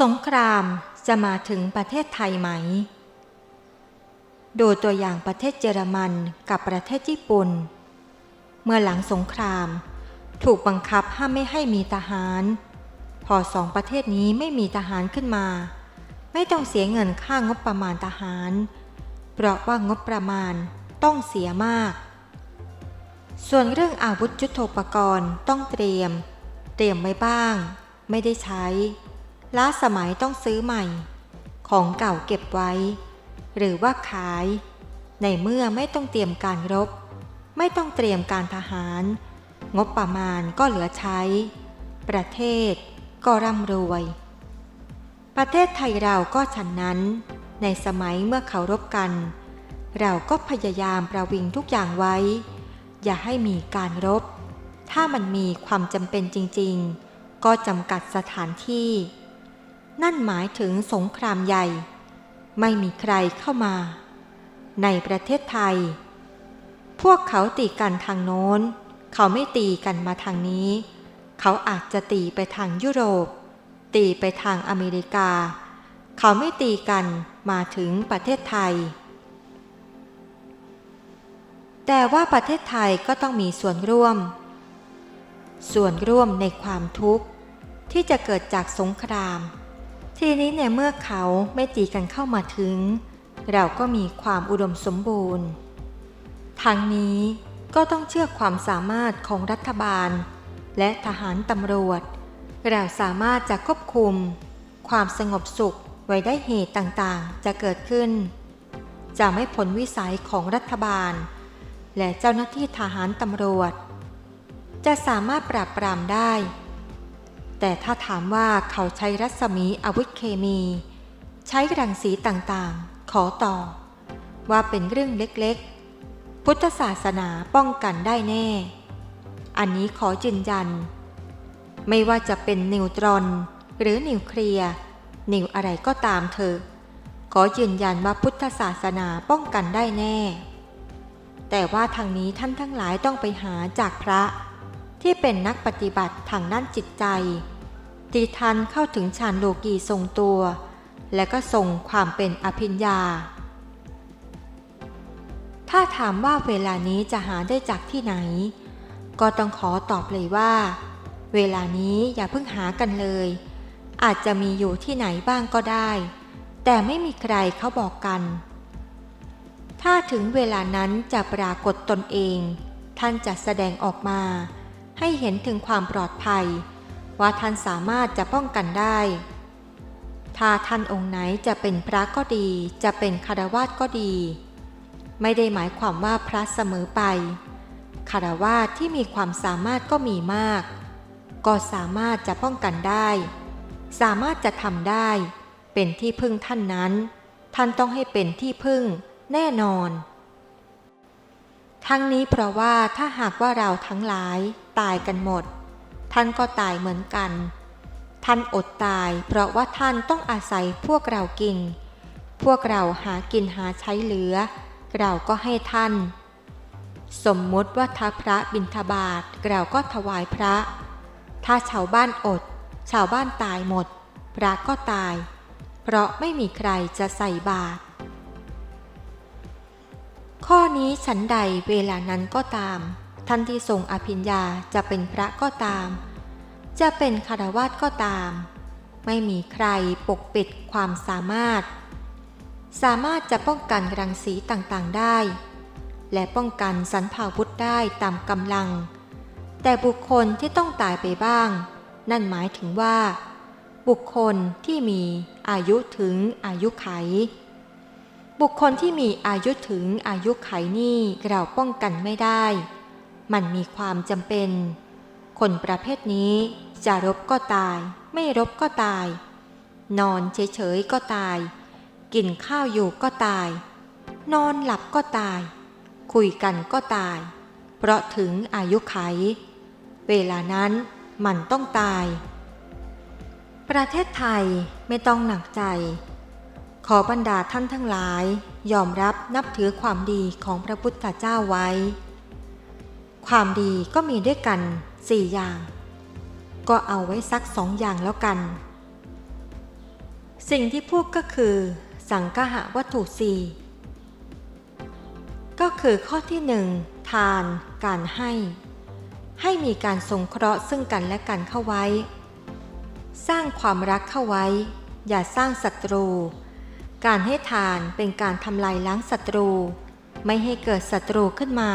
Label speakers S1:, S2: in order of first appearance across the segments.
S1: สงครามจะมาถึงประเทศไทยไหม ดูตัวอย่างประเทศเยอรมันกับประเทศญี่ปุ่น เมื่อหลังสงคราม ถูกบังคับห้ามไม่ให้มีทหาร พอสองประเทศนี้ไม่มีทหารขึ้นมา ไม่ต้องเสียเงินค่างบประมาณทหาร เพราะว่างบประมาณต้องเสียมาก ส่วนเรื่องอาวุธยุทโธปกรณ์ต้องเตรียม เตรียมไว้บ้าง ไม่ได้ใช้ ล้าสมัยต้องซื้อใหม่ ของเก่าเก็บไว้ หรือว่าขาย ในเมื่อไม่ต้องเตรียมการรบ ไม่ต้องเตรียมการทหาร งบประมาณก็เหลือใช้ ประเทศก็ร่ำรวย ประเทศไทยเราก็ฉันนั้น ในสมัยเมื่อเขารบกัน เราก็พยายามประวิงทุกอย่างไว้ อย่าให้มีการรบ ถ้ามันมีความจำเป็นจริง ๆ ก็จำกัดสถานที่ นั่นหมายถึงสงครามใหญ่ ไม่มีใครเข้ามา ในประเทศไทย พวกเขาตีกันทางโน้น เขาไม่ตีกันมาทางนี้ เขาอาจจะตีไปทางยุโรป ตีไปทางอเมริกา เขาไม่ตีกันมาถึงประเทศไทย แต่ว่าประเทศไทยก็ต้องมีส่วนร่วม ส่วนร่วมในความทุกข์ที่จะเกิดจากสงคราม ทีนี้เนี่ยเมื่อเขาไม่ตีกันเข้ามาถึง เราก็มีความอุดมสมบูรณ์ทั้งนี้ก็ต้องเชื่อความสามารถของรัฐบาล และทหารตำรวจ เราสามารถจะควบคุม ความสงบสุขไว้ได้เหตุต่างๆ จะเกิดขึ้น จะไม่ผลวิสัยของรัฐบาล และเจ้าหน้าที่ทหารตำรวจ จะสามารถปราบปรามได้ แต่ถ้าถามว่าเขาใช้รัศมีอาวุธเคมี ใช้รังสีต่างๆ ขอต่อ ว่าเป็นเรื่องเล็กๆ พุทธศาสนาป้องกันได้แน่ อันนี้ขอยืนยัน ไม่ว่าจะเป็นนิวตรอน หรือนิวเคลียร์นิวอะไรก็ตามเถอะขอยืนยันว่าพุทธศาสนาป้องกันได้แน่ แต่ว่าทางนี้ท่านทั้งหลายต้องไปหาจากพระ ที่เป็นนักปฏิบัติทางด้านจิตใจที่ท่านเข้าถึงฌานโลกีทรงตัว และก็ทรงความเป็นอภิญญา ถ้าถามว่าเวลานี้จะหาได้จากที่ไหน ก็ต้องขอตอบเลยว่า เวลานี้อย่าเพิ่งหากันเลย อาจจะมีอยู่ที่ไหนบ้างก็ได้ แต่ไม่มีใครเขาบอกกัน ถ้าถึงเวลานั้นจะปรากฏตนเอง ท่านจะแสดงออกมา ให้เห็นถึงความปลอดภัย ว่าท่านสามารถจะป้องกันได้ ถ้าท่านองค์ไหนจะเป็นพระก็ดี จะเป็นคารวาสก็ดี ไม่ได้หมายความว่าพระเสมอไปคารวาสที่มีความสามารถก็มีมาก ก็สามารถจะป้องกันได้ สามารถจะทำได้ เป็นที่พึ่งท่านนั้น ท่านต้องให้เป็นที่พึ่งแน่นอน ทั้งนี้เพราะว่าถ้าหากว่าเราทั้งหลาย ตายกันหมด ท่านก็ตายเหมือนกัน ท่านอดตาย เพราะว่าท่านต้องอาศัยพวกเรากิน พวกเราหากินหาใช้เหลือ เราก็ให้ท่าน สมมุติว่าถ้าพระบิณฑบาตเราก็ถวายพระ ถ้าชาวบ้านอด ชาวบ้านตายหมด พระก็ตาย เพราะไม่มีใครจะใส่บาตรข้อนี้ฉันใดเวลานั้นก็ตาม ท่านที่ทรงอภิญญาจะเป็นพระก็ตาม จะเป็นคารวาสก็ตาม ไม่มีใครปกปิดความสามารถ สามารถจะป้องกันรังสีต่างๆได้ และป้องกันสรรพาวุธได้ตามกำลัง แต่บุคคลที่ต้องตายไปบ้าง นั่นหมายถึงว่า บุคคลที่มีอายุถึงอายุไข บุคคลที่มีอายุถึงอายุไขนี่เราป้องกันไม่ได้ มันมีความจำเป็น คนประเภทนี้จะรบก็ตาย ไม่รบก็ตาย นอนเฉยๆก็ตาย กินข้าวอยู่ก็ตาย นอนหลับก็ตาย คุยกันก็ตาย เพราะถึงอายุไข เวลานั้นมันต้องตาย ประเทศไทยไม่ต้องหนักใจ ขอบรรดาท่านทั้งหลาย ยอมรับนับถือความดีของพระพุทธเจ้าไว้ ความดีก็มีด้วยกันสี่อย่าง ก็เอาไว้สักสองอย่างแล้วกัน สิ่งที่พูดก็คือ สังคหะวัตถุสี่ก็คือข้อที่หนึ่งทาน การให้ ให้มีการสงเคราะห์ซึ่งกันและกันเข้าไว้ สร้างความรักเข้าไว้ อย่าสร้างศัตรู การให้ทานเป็นการทำลายล้างศัตรู ไม่ให้เกิดศัตรูขึ้นมา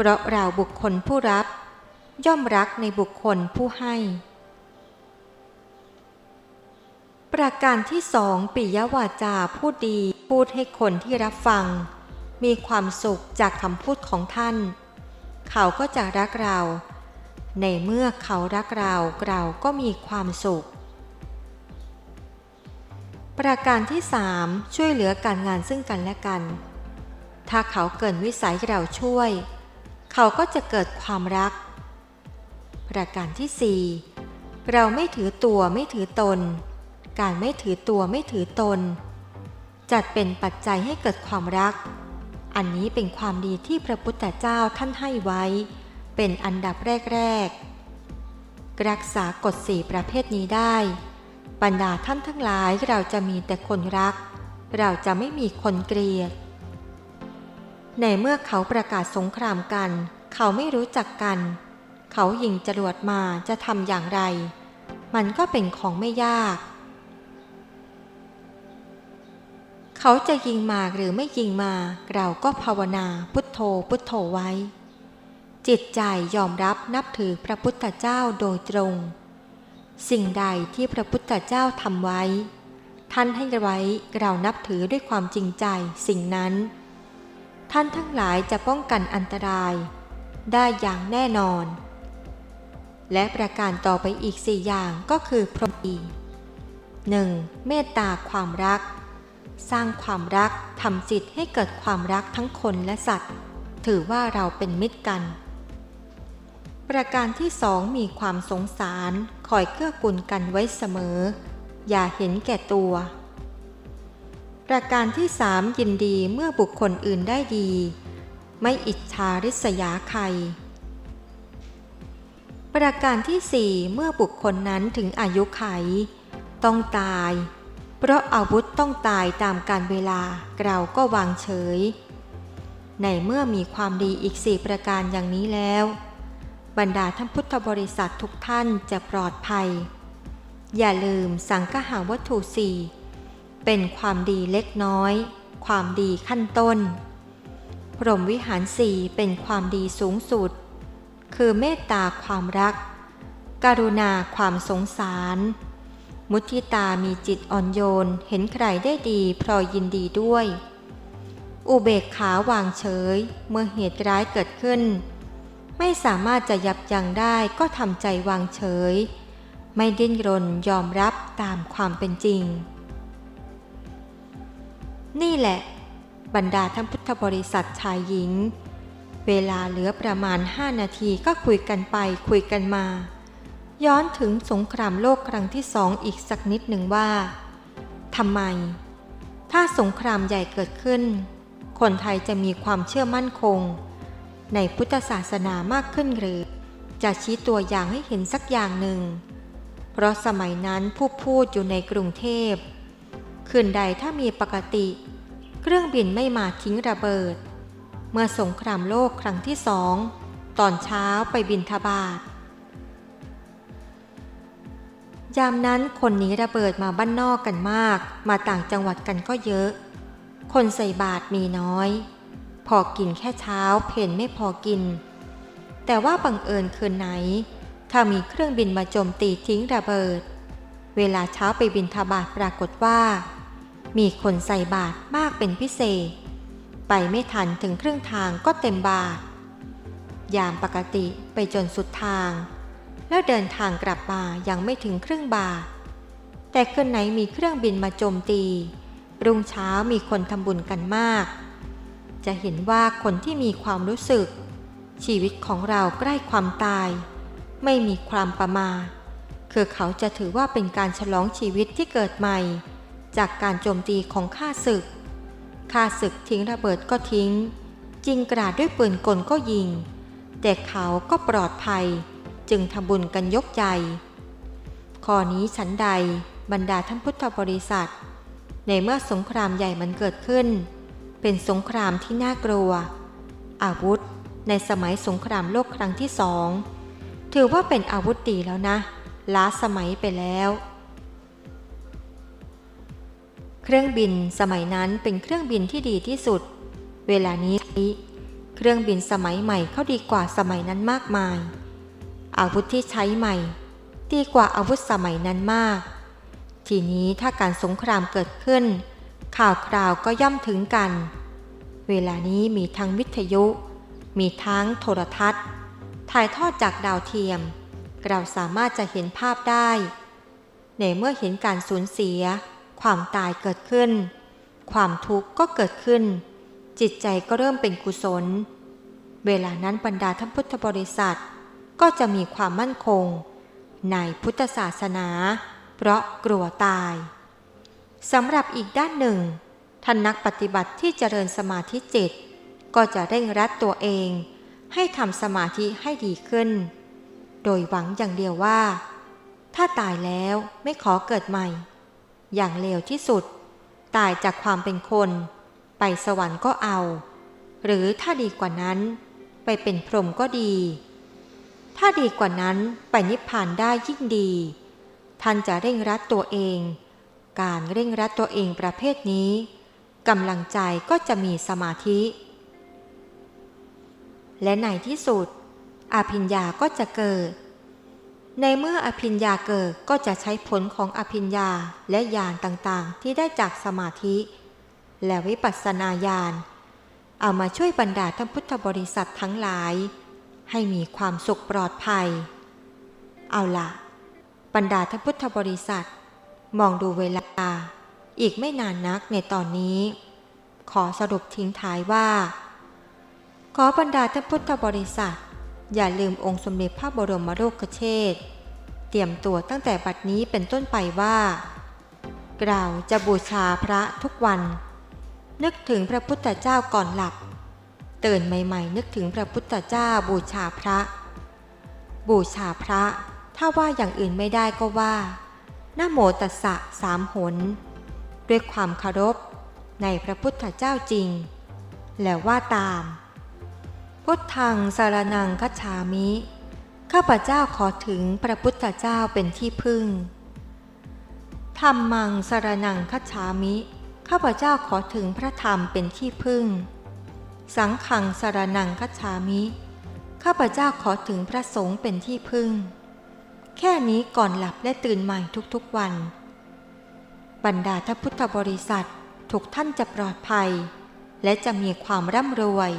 S1: เพราะเราบุคคลผู้รับ ย่อมรักในบุคคลผู้ให้ ประการที่สองปิยวาจาพูดดีพูดให้คนที่รับฟัง มีความสุขจากคำพูดของท่าน เขาก็จะรักเรา ในเมื่อเขารักเราเราก็มีความสุข ประการที่สามช่วยเหลือการงานซึ่งกันและกันถ้าเขาเกินวิสัยเราช่วย เขาก็จะเกิดความรัก ประการที่สี่เราไม่ถือตัวไม่ถือตน การไม่ถือตัวไม่ถือตน จัดเป็นปัจจัยให้เกิดความรัก อันนี้เป็นความดีที่พระพุทธเจ้าท่านให้ไว้ เป็นอันดับแรก ๆ รักษากฎสี่ประเภทนี้ได้ บรรดาท่านทั้งหลายเราจะมีแต่คนรัก เราจะไม่มีคนเกลียด ในเมื่อเขาประกาศสงครามกัน เขาไม่รู้จักกัน เขายิงจรวดมาจะทำอย่างไร มันก็เป็นของไม่ยาก เขาจะยิงมาหรือไม่ยิงมา เราก็ภาวนาพุทโธพุทโธไว้ จิตใจยอมรับนับถือพระพุทธเจ้าโดยตรง สิ่งใดที่พระพุทธเจ้าทำไว้ ท่านให้ไว้เรานับถือด้วยความจริงใจสิ่งนั้น ท่านทั้งหลายจะป้องกันอันตราย ได้อย่างแน่นอน และประการต่อไปอีกสี่อย่างก็คือพรหมีหนึ่งเมตตาความรัก สร้างความรักทำจิตให้เกิดความรักทั้งคนและสัตว์ ถือว่าเราเป็นมิตรกัน ประการที่สองมีความสงสาร คอยเกื้อกูลกันไว้เสมอ อย่าเห็นแก่ตัว ประการที่สามยินดีเมื่อบุคคลอื่นได้ดี ไม่อิจฉาริษยาใคร ประการที่สี่เมื่อบุคคลนั้นถึงอายุไข ต้องตาย เพราะอาวุธต้องตายตามการเวลาเราก็วางเฉย ในเมื่อมีความดีอีกสี่ประการอย่างนี้แล้ว บรรดาท่านพุทธบริษัททุกท่านจะปลอดภัย อย่าลืมสังฆหาวัตถุสี่ เป็นความดีเล็กน้อย ความดีขั้นต้นพรหมวิหารสี่เป็นความดีสูงสุด คือเมตตาความรัก กรุณาความสงสาร มุทิตามีจิตอ่อนโยน เห็นใครได้ดีพลอยยินดีด้วย อุเบกขาวางเฉย เมื่อเหตุร้ายเกิดขึ้น ไม่สามารถจะยับยั้งได้ก็ทำใจวางเฉย ไม่ดิ้นรนยอมรับตามความเป็นจริง นี่แหละ บรรดาท่านพุทธบริษัทชายหญิง เวลาเหลือประมาณ 5 นาทีก็คุยกันไปคุยกันมา ย้อนถึงสงครามโลกครั้งที่สองอีกสักนิดหนึ่งว่าทำไม ถ้าสงครามใหญ่เกิดขึ้น คนไทยจะมีความเชื่อมั่นคง ในพุทธศาสนามากขึ้นหรือ จะชี้ตัวอย่างให้เห็นสักอย่างหนึ่ง เพราะสมัยนั้นผู้พูดอยู่ในกรุงเทพ คืนใดถ้ามีปกติ เครื่องบินไม่มาทิ้งระเบิด เมื่อสงครามโลกครั้งที่สอง ตอนเช้าไปบินทบาทยามนั้นคนหนีระเบิดมาบ้านนอกกันมาก มาต่างจังหวัดกันก็เยอะ คนใส่บาตรมีน้อย พอกินแค่เช้าเพนไม่พอกิน แต่ว่าบังเอิญคืนไหน ถ้ามีเครื่องบินมาโจมตีทิ้งระเบิด เวลาเช้าไปบินทบาทปรากฏว่า มีคนใส่บาตรมากเป็นพิเศษ ไปไม่ทันถึงครึ่งทางก็เต็มบาทยามปกติไปจนสุดทาง แล้วเดินทางกลับมายังไม่ถึงครึ่งบาท แต่คืนไหนมีเครื่องบินมาโจมตี รุ่งเช้ามีคนทำบุญกันมาก จะเห็นว่าคนที่มีความรู้สึก ชีวิตของเราใกล้ความตาย ไม่มีความประมาทคือเขาจะถือว่าเป็นการฉลองชีวิตที่เกิดใหม่ จากการโจมตีของข้าศึก ข้าศึกทิ้งระเบิดก็ทิ้งจิงกราดด้วยปืนกลก็ยิง แต่เขาก็ปลอดภัย จึงทำบุญกันยกใจ ข้อนี้ฉันใดบรรดาท่านพุทธบริษัท ในเมื่อสงครามใหญ่มันเกิดขึ้น เป็นสงครามที่น่ากลัว อาวุธในสมัยสงครามโลกครั้งที่สองถือว่าเป็นอาวุธดีแล้วนะ ล้าสมัยไปแล้ว เครื่องบินสมัยนั้นเป็นเครื่องบินที่ดีที่สุด เวลานี้ เครื่องบินสมัยใหม่เขาดีกว่าสมัยนั้นมากมาย อาวุธที่ใช้ใหม่ ดีกว่าอาวุธสมัยนั้นมาก ทีนี้ถ้าการสงครามเกิดขึ้น ข่าวคราวก็ย่อมถึงกัน เวลานี้มีทั้งวิทยุ มีทั้งโทรทัศน์ ถ่ายทอดจากดาวเทียม เราสามารถจะเห็นภาพได้ ในเมื่อเห็นการสูญเสีย ความตายเกิดขึ้น ความทุกข์ก็เกิดขึ้น จิตใจก็เริ่มเป็นกุศล เวลานั้นบรรดาท่านพุทธบริษัท ก็จะมีความมั่นคง ในพุทธศาสนา เพราะกลัวตายสำหรับอีกด้านหนึ่ง ท่านนักปฏิบัติที่เจริญสมาธิจิต ก็จะเร่งรัดตัวเอง ให้ทำสมาธิให้ดีขึ้น โดยหวังอย่างเดียวว่า ถ้าตายแล้วไม่ขอเกิดใหม่ อย่างเลวที่สุด ตายจากความเป็นคน ไปสวรรค์ก็เอา หรือถ้าดีกว่านั้นไปเป็นพรหมก็ดี ถ้าดีกว่านั้นไปนิพพานได้ยิ่งดี ท่านจะเร่งรัดตัวเอง การเร่งรัดตัวเองประเภทนี้กำลังใจก็จะมีสมาธิ และในที่สุดอภิญญาก็จะเกิด ในเมื่ออภิญญาเกิดก็จะใช้ผลของอภิญญาและญาณต่างๆ ที่ได้จากสมาธิ และวิปัสสนาญาณเอามาช่วยบรรดาท่านพุทธบริษัททั้งหลาย ให้มีความสุขปลอดภัย เอาละบรรดาท่านพุทธบริษัท มองดูเวลา อีกไม่นานนักในตอนนี้ ขอสรุปทิ้งท้ายว่า ขอบรรดาท่านพุทธบริษัท อย่าลืมองค์สมเด็จพระบรมโลกเชษเตรียมตัวตั้งแต่บัดนี้เป็นต้นไปว่าเราจะบูชาพระทุกวัน นึกถึงพระพุทธเจ้าก่อนหลับ ตื่นใหม่ๆ นึกถึงพระพุทธเจ้าบูชาพระ บูชาพระ ถ้าว่าอย่างอื่นไม่ได้ก็ว่านะโมตัสสะสามหน ด้วยความเคารพในพระพุทธเจ้าจริง แล้วว่าตาม พุทธังสารนังคัจฉามิ ข้าพเจ้าขอถึงพระพุทธเจ้าเป็นที่พึ่ง ธรรมังสารนังคัจฉามิ ข้าพเจ้าขอถึงพระธรรมเป็นที่พึ่ง สังขังสารนังคัจฉามิ ข้าพเจ้าขอถึงพระสงฆ์เป็นที่พึ่ง แค่นี้ก่อนหลับและตื่นใหม่ทุกๆวัน บรรดาท่าพุทธบริษัททุกท่านจะปลอดภัย และจะมีความร่ำรวย